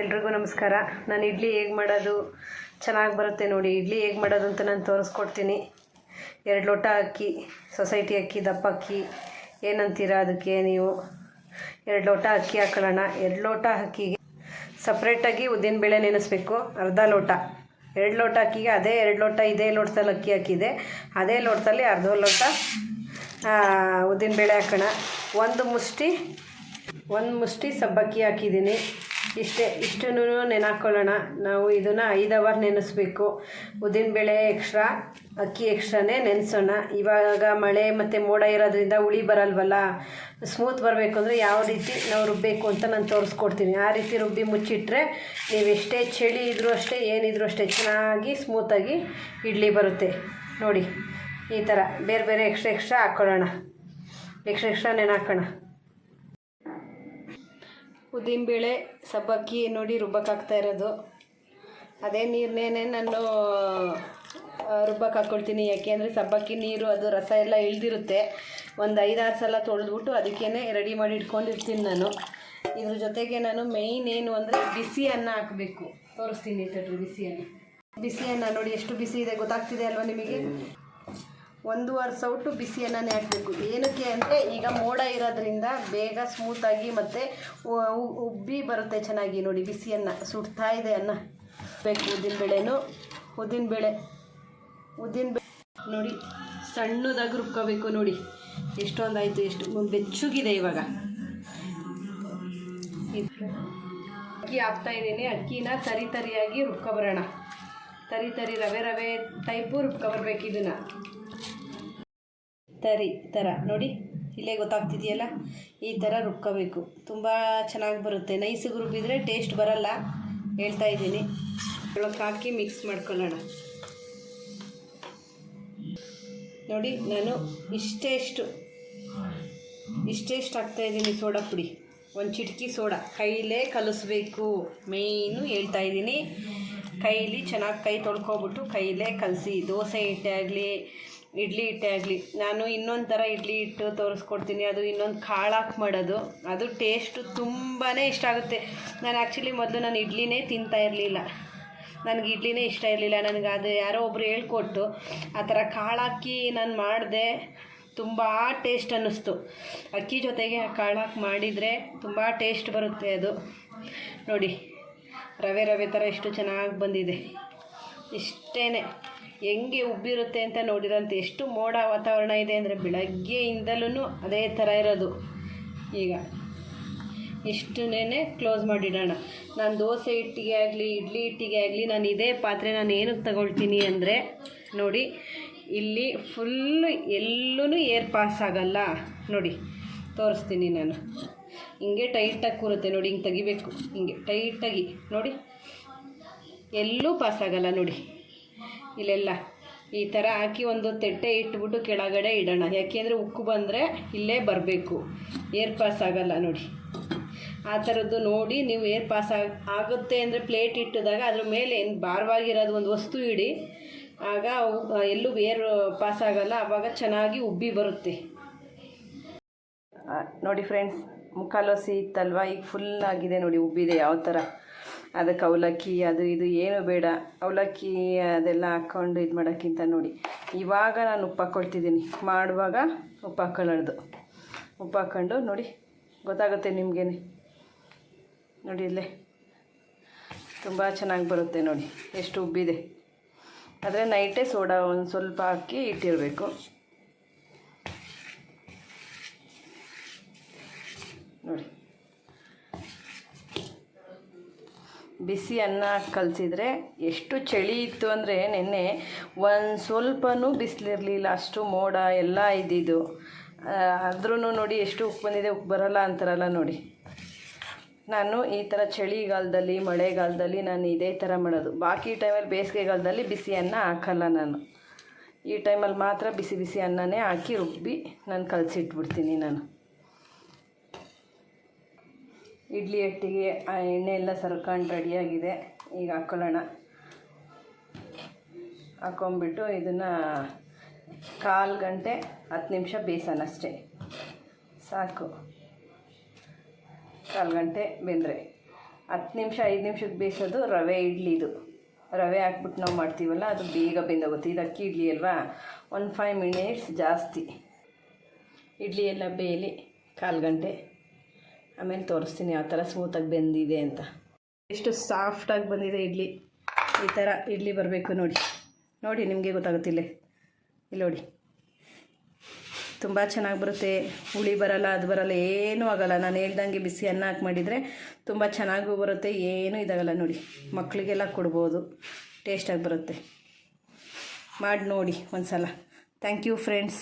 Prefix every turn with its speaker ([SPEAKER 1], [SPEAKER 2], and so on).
[SPEAKER 1] ಎಲ್ರಿಗೂ ನಮಸ್ಕಾರ. ನಾನು ಇಡ್ಲಿ ಹೇಗೆ ಮಾಡೋದು? ಚೆನ್ನಾಗಿ ಬರುತ್ತೆ ನೋಡಿ. ಇಡ್ಲಿ ಹೇಗೆ ಮಾಡೋದು ಅಂತ ನಾನು ತೋರಿಸ್ಕೊಡ್ತೀನಿ. ಎರಡು ಲೋಟ ಅಕ್ಕಿ, ಸೊಸೈಟಿ ಅಕ್ಕಿ, ದಪ್ಪ ಅಕ್ಕಿ. ಏನಂತೀರ ಅದಕ್ಕೆ ನೀವು? ಎರಡು ಲೋಟ ಅಕ್ಕಿ ಹಾಕೊಳ್ಳೋಣ. ಎರಡು ಲೋಟ ಅಕ್ಕಿಗೆ ಸಪ್ರೇಟಾಗಿ ಉದ್ದಿನಬೇಳೆ ನೆನೆಸ್ಬೇಕು. ಅರ್ಧ ಲೋಟ. ಎರಡು ಲೋಟ ಅಕ್ಕಿಗೆ ಅದೇ ಎರಡು ಲೋಟ, ಇದೇ ಲೋಟದಲ್ಲಿ ಅಕ್ಕಿ ಹಾಕಿದೆ. ಅದೇ ಲೋಟದಲ್ಲಿ ಅರ್ಧ ಲೋಟ ಉದ್ದಿನಬೇಳೆ ಹಾಕೋಣ. ಒಂದು ಮುಷ್ಟಿ ಒಂದು ಮುಷ್ಟಿ ಸಬ್ಬಕ್ಕಿ ಹಾಕಿದ್ದೀನಿ. ಇಷ್ಟೇ ಇಷ್ಟನ್ನು ನೆನಾಕೊಳ್ಳೋಣ. ನಾವು ಇದನ್ನು ಐದು ಅವರ್ ನೆನೆಸ್ಬೇಕು. ಉದ್ದಿನಬೇಳೆ ಎಕ್ಸ್ಟ್ರಾ ಅಕ್ಕಿ ಎಕ್ಸ್ಟ್ರಾನೇ ನೆನೆಸೋಣ. ಇವಾಗ ಮಳೆ ಮತ್ತು ಮೋಡ ಇರೋದ್ರಿಂದ ಹುಳಿ ಬರಲ್ವಲ್ಲ? ಸ್ಮೂತ್ ಬರಬೇಕು ಅಂದರೆ ಯಾವ ರೀತಿ ನಾವು ರುಬ್ಬಬೇಕು ಅಂತ ನಾನು ತೋರಿಸ್ಕೊಡ್ತೀನಿ. ಆ ರೀತಿ ರುಬ್ಬಿ ಮುಚ್ಚಿಟ್ರೆ ನೀವು ಎಷ್ಟೇ ಚಳಿ ಇದ್ರೂ ಅಷ್ಟೇ ಏನಿದ್ರೂ ಅಷ್ಟೇ ಚೆನ್ನಾಗಿ ಸ್ಮೂತಾಗಿ ಇಡ್ಲಿ ಬರುತ್ತೆ. ನೋಡಿ, ಈ ಥರ ಬೇರೆ ಬೇರೆ ಎಕ್ಸ್ಟ್ರಾ ಎಕ್ಸ್ಟ್ರಾ ಹಾಕ್ಕೊಳ್ಳೋಣ ಎಕ್ಸ್ಟ್ರಾ ಎಕ್ಸ್ಟ್ರಾ ನೆನಾಕೋಣ. ಉದ್ದಿನಬೇಳೆ ಸಬ್ಬಕ್ಕಿ ನೋಡಿ ರುಬ್ಬಕ್ಕಾಗ್ತಾ ಇರೋದು. ಅದೇ ನೀರನ್ನೇ ನಾನು ರುಬ್ಬಕ್ಕೆ ಹಾಕ್ಕೊಳ್ತೀನಿ ಯಾಕೆಂದರೆ ಸಬ್ಬಕ್ಕಿ ನೀರು ಅದು ರಸ ಎಲ್ಲ ಇಳ್ದಿರುತ್ತೆ. ಒಂದು ಐದಾರು ಸಲ ತೊಳೆದ್ಬಿಟ್ಟು ಅದಕ್ಕೇ ರೆಡಿ ಮಾಡಿ ಇಟ್ಕೊಂಡಿರ್ತೀನಿ ನಾನು. ಇದ್ರ ಜೊತೆಗೆ ನಾನು ಮೇಯ್ನ್ ಏನು ಅಂದರೆ ಬಿಸಿ ಅನ್ನ ಹಾಕಬೇಕು. ತೋರಿಸ್ತೀನಿ ತಡ್ರಿ ಬಿಸಿ ಅನ್ನ ಬಿಸಿ ಅನ್ನ ನೋಡಿ ಎಷ್ಟು ಬಿಸಿ ಇದೆ ಗೊತ್ತಾಗ್ತಿದೆ ಅಲ್ವಾ ನಿಮಗೆ? ಒಂದೂವರೆ ಸೌಟು ಬಿಸಿ ಅನ್ನನೇ ಹಾಕಬೇಕು ಏನಕ್ಕೆ ಅಂದರೆ ಈಗ ಮೋಡ ಇರೋದ್ರಿಂದ ಬೇಗ ಸ್ಮೂತಾಗಿ ಮತ್ತು ಉಬ್ಬಿ ಬರುತ್ತೆ ಚೆನ್ನಾಗಿ ನೋಡಿ ಬಿಸಿಯನ್ನು. ಸುಡ್ತಾ ಇದೆ ಅನ್ನ. ಬೇಕು ಉದ್ದಿನಬೇಳೆನು ಉದ್ದಿನಬೇಳೆ ಉದ್ದಿನಬೇಳೆ ನೋಡಿ ಸಣ್ಣದಾಗಿ ರುಬ್ಕೋಬೇಕು ನೋಡಿ. ಎಷ್ಟೊಂದಾಯಿತು, ಎಷ್ಟು ಬೆಚ್ಚಗಿದೆ ಇವಾಗ. ಅಕ್ಕಿ ಹಾಕ್ತಾ ಇದ್ದೀನಿ. ಅಕ್ಕಿನ ತರಿ ತರಿಯಾಗಿ ರುಬ್ಕೊಬರೋಣ ತರಿ ತರಿ ರವೆ ರವೆ ಟೈಪು ರುಬ್ಕೊಬರ್ಬೇಕು ಇದನ್ನು. ತರಿ ಥರ ನೋಡಿ, ಇಲ್ಲೇ ಗೊತ್ತಾಗ್ತಿದೆಯಲ್ಲ? ಈ ಥರ ರುಬ್ಕೋಬೇಕು. ತುಂಬ ಚೆನ್ನಾಗಿ ಬರುತ್ತೆ. ನೈಸಿಗೆ ರುಬ್ಬಿದ್ರೆ ಟೇಸ್ಟ್ ಬರಲ್ಲ. ಹೇಳ್ತಾ ಇದ್ದೀನಿ. ಒಳಗೆ ಹಾಕಿ ಮಿಕ್ಸ್ ಮಾಡ್ಕೊಳ್ಳೋಣ. ನೋಡಿ, ನಾನು ಇಷ್ಟೇಷ್ಟು ಇಷ್ಟೇಷ್ಟು ಹಾಕ್ತಾ ಇದ್ದೀನಿ ಸೋಡಾ ಪುಡಿ. ಒಂದು ಚಿಟಕಿ ಸೋಡಾ. ಕೈಲೇ ಕಲಿಸ್ಬೇಕು. ಮೇಯ್ನು ಹೇಳ್ತಾ ಇದ್ದೀನಿ. ಕೈಲಿ ಚೆನ್ನಾಗಿ ಕೈ ತೊಳ್ಕೊಬಿಟ್ಟು ಕೈಲೇ ಕಲಸಿ. ದೋಸೆ ಹಿಟ್ಟೆ ಆಗಲಿ ಇಡ್ಲಿ ಹಿಟ್ಟೆ ಆಗಲಿ. ನಾನು ಇನ್ನೊಂದು ಥರ ಇಡ್ಲಿ ಹಿಟ್ಟು ತೋರಿಸ್ಕೊಡ್ತೀನಿ. ಅದು ಇನ್ನೊಂದು ಕಾಳು ಹಾಕಿ ಮಾಡೋದು. ಅದು ಟೇಸ್ಟು ತುಂಬಾ ಇಷ್ಟ ಆಗುತ್ತೆ. ನಾನು ಆ್ಯಕ್ಚುಲಿ ಮೊದಲು ನಾನು ಇಡ್ಲಿನೇ ತಿಂತಾ ಇರಲಿಲ್ಲ. ನನಗೆ ಇಡ್ಲಿನೇ ಇಷ್ಟ ಇರಲಿಲ್ಲ. ನನಗೆ ಅದು ಯಾರೋ ಒಬ್ರು ಹೇಳ್ಕೊಟ್ಟು ಆ ಥರ ಕಾಳು ಹಾಕಿ ನಾನು ಮಾಡಿದೆ ತುಂಬ ಟೇಸ್ಟ್ ಅನ್ನಿಸ್ತು. ಅಕ್ಕಿ ಜೊತೆಗೆ ಆ ಕಾಳು ಹಾಕಿ ಮಾಡಿದರೆ ತುಂಬ ಟೇಸ್ಟ್ ಬರುತ್ತೆ ಅದು. ನೋಡಿ, ರವೆ ರವೆ ಥರ ಎಷ್ಟು ಚೆನ್ನಾಗಿ ಬಂದಿದೆ. ಇಷ್ಟೇ ಹೆಂಗೆ ಉಬ್ಬಿರುತ್ತೆ ಅಂತ ನೋಡಿರೋಂಥ ಎಷ್ಟು ಮೋಡ ವಾತಾವರಣ ಇದೆ ಅಂದರೆ ಬೆಳಗ್ಗೆಯಿಂದಲೂ ಅದೇ ಥರ ಇರೋದು. ಈಗ ಇಷ್ಟನ್ನೇ ಕ್ಲೋಸ್ ಮಾಡಿಡೋಣ. ನಾನು ದೋಸೆ ಹಿಟ್ಟಿಗೆ ಆಗಲಿ, ಇಡ್ಲಿ ಹಿಟ್ಟಿಗೆ ಆಗಲಿ, ನಾನು ಇದೇ ಪಾತ್ರೆ ನಾನು ಏನಕ್ಕೆ ತಗೊಳ್ತೀನಿ ಅಂದರೆ ನೋಡಿ, ಇಲ್ಲಿ ಫುಲ್ಲು ಎಲ್ಲೂ ಏರ್ ಪಾಸ್ ಆಗಲ್ಲ. ನೋಡಿ, ತೋರಿಸ್ತೀನಿ ನಾನು. ಹಿಂಗೆ ಟೈಟಾಗಿ ಕೂರುತ್ತೆ ನೋಡಿ, ಹಿಂಗೆ ತೆಗಿಬೇಕು. ಹಿಂಗೆ ಟೈಟಾಗಿ ನೋಡಿ, ಎಲ್ಲೂ ಪಾಸ್ ಆಗಲ್ಲ ನೋಡಿ. ಇಲ್ಲೆಲ್ಲ. ಈ ಥರ ಹಾಕಿ ಒಂದು ತೆಟ್ಟೆ ಇಟ್ಬಿಟ್ಟು ಕೆಳಗಡೆ ಇಡೋಣ. ಯಾಕೆಂದರೆ ಉಕ್ಕು ಬಂದರೆ ಇಲ್ಲೇ ಬರಬೇಕು. ಏರ್ ಪಾಸ್ ಆಗಲ್ಲ ನೋಡಿ. ಆ ಥರದ್ದು ನೋಡಿ, ನೀವು ಏರ್ ಪಾಸ್ ಆಗ, ಆಗುತ್ತೆ ಅಂದರೆ ಪ್ಲೇಟ್ ಇಟ್ಟಿದಾಗ ಅದ್ರ ಮೇಲೆ ಏನು ಭಾರವಾಗಿರೋದು ಒಂದು ವಸ್ತು ಇಡಿ. ಆಗ ಎಲ್ಲೂ ಏರ್ ಪಾಸ್ ಆಗಲ್ಲ ಆವಾಗ ಚೆನ್ನಾಗಿ ಉಬ್ಬಿ ಬರುತ್ತೆ. ನೋಡಿ ಫ್ರೆಂಡ್ಸ್, ಮುಖಾಲೋಸಿ ಇತ್ತಲ್ವ ಈಗ ಫುಲ್ ಆಗಿದೆ ನೋಡಿ, ಉಬ್ಬಿದೆ ಯಾವ ಥರ ಅದಕ್ಕೆ ಅವಲಕ್ಕಿ ಅದು ಇದು ಏನು ಬೇಡ. ಅವಲಕ್ಕಿ ಅದೆಲ್ಲ ಹಾಕ್ಕೊಂಡು ಇದು ಮಾಡೋಕ್ಕಿಂತ ನೋಡಿ. ಇವಾಗ ನಾನು ಉಪ್ಪು ಹಾಕ್ಕೊಳ್ತಿದ್ದೀನಿ. ಮಾಡುವಾಗ ಉಪ್ಪು ಹಾಕ್ಕೊಳ್ಳೋದು. ಉಪ್ಪು ಹಾಕ್ಕೊಂಡು ನೋಡಿ, ಗೊತ್ತಾಗುತ್ತೆ ನಿಮಗೇನೆ. ನೋಡಿ ಇಲ್ಲೇ. ತುಂಬ ಚೆನ್ನಾಗಿ ಬರುತ್ತೆ ನೋಡಿ, ಎಷ್ಟು ಉಬ್ಬಿದೆ. ಆದರೆ ನೈಟೇ ಸೋಡಾ ಒಂದು ಸ್ವಲ್ಪ ಹಾಕಿ ಇಟ್ಟಿರಬೇಕು. ನೋಡಿ. ಬಿಸಿ ಅನ್ನ ಕಲಸಿದ್ರೆ ಎಷ್ಟು ಚಳಿ ಇತ್ತು ಅಂದರೆ ನಿನ್ನೆ ಒಂದು ಸ್ವಲ್ಪನೂ ಬಿಸಿಲಿರಲಿಲ್ಲ. ಅಷ್ಟು ಮೋಡ ಎಲ್ಲ ಇದ್ದಿದ್ದು. ಆದ್ರೂ ನೋಡಿ ಎಷ್ಟು ಉಪ್ಪು ಬಂದಿದೆ, ಉಪ್ಪು ಬರಲ್ಲ ಅಂತಾರಲ್ಲ ನೋಡಿ. ನಾನು ಈ ಥರ ಚಳಿಗಾಲದಲ್ಲಿ, ಮಳೆಗಾಲದಲ್ಲಿ ನಾನು ಇದೇ ಥರ ಮಾಡೋದು. ಬಾಕಿ ಟೈಮಲ್ಲಿ ಬೇಸಿಗೆಗಾಲದಲ್ಲಿ ಬಿಸಿ ಅನ್ನ ಹಾಕಲ್ಲ ನಾನು. ಈ ಟೈಮಲ್ಲಿ ಮಾತ್ರ ಬಿಸಿ ಬಿಸಿ ಅನ್ನನೇ ಹಾಕಿ ರುಬ್ಬಿ ನಾನು ಕಲಸಿಟ್ಬಿಡ್ತೀನಿ ನಾನು. ಇಡ್ಲಿ ಅಟ್ಟಿಗೆ, ಆ ಎಣ್ಣೆ ಎಲ್ಲ ಸರ್ಕೊಂಡು ರೆಡಿಯಾಗಿದೆ. ಈಗ ಹಾಕ್ಕೊಳ್ಳೋಣ ಹಾಕ್ಕೊಂಬಿಟ್ಟು ಇದನ್ನು ಕಾಲು ಗಂಟೆ ಹತ್ತು ನಿಮಿಷ ಬೇಯಿಸೋಣ ಅಷ್ಟೇ. ಸಾಕು. ಕಾಲು ಗಂಟೆ ಬೆಂದರೆ. ಹತ್ತು ನಿಮಿಷ, ಐದು ನಿಮಿಷಕ್ಕೆ ಬೇಯಿಸೋದು ರವೆ ಇಡ್ಲಿದು ರವೆ ಹಾಕ್ಬಿಟ್ಟು ನಾವು ಮಾಡ್ತೀವಲ್ಲ, ಅದು ಬೇಗ ಬೆಂದೋಗುತ್ತೆ. ಇದು ಅಕ್ಕಿ ಇಡ್ಲಿ ಅಲ್ವಾ? ಒಂದು ಫೈವ್ ಮಿನಿಟ್ಸ್ ಜಾಸ್ತಿ. ಇಡ್ಲಿ ಎಲ್ಲ ಬೇಯಲಿ, ಕಾಲು ಗಂಟೆ. ಆಮೇಲೆ ತೋರಿಸ್ತೀನಿ ಯಾವ ಥರ ಸ್ಮೂತಾಗಿ ಬೆಂದಿದೆ ಅಂತ. ಎಷ್ಟು ಸಾಫ್ಟಾಗಿ ಬಂದಿದೆ ಇಡ್ಲಿ. ಈ ಥರ ಇಡ್ಲಿ ಬರಬೇಕು ನೋಡಿ. ನೋಡಿ, ನಿಮಗೆ ಗೊತ್ತಾಗುತ್ತಿಲ್ಲ ಇಲ್ಲಿ. ನೋಡಿ. ತುಂಬ ಚೆನ್ನಾಗಿ ಬರುತ್ತೆ. ಹುಳಿ ಬರಲ್ಲ, ಅದು ಬರಲ್ಲ, ಏನೂ ಆಗಲ್ಲ. ನಾನು ಹೇಳ್ದಂಗೆ ಬಿಸಿ ಅನ್ನ ಹಾಕಿ ಮಾಡಿದರೆ ತುಂಬ ಚೆನ್ನಾಗೂ ಬರುತ್ತೆ, ಏನೂ ಇದಾಗಲ್ಲ ನೋಡಿ. ಮಕ್ಕಳಿಗೆಲ್ಲ ಕೊಡ್ಬೋದು. ಟೇಸ್ಟಾಗಿ ಬರುತ್ತೆ. ಮಾಡಿ ನೋಡಿ ಒಂದು ಸಲ ಥ್ಯಾಂಕ್ ಯು ಫ್ರೆಂಡ್ಸ್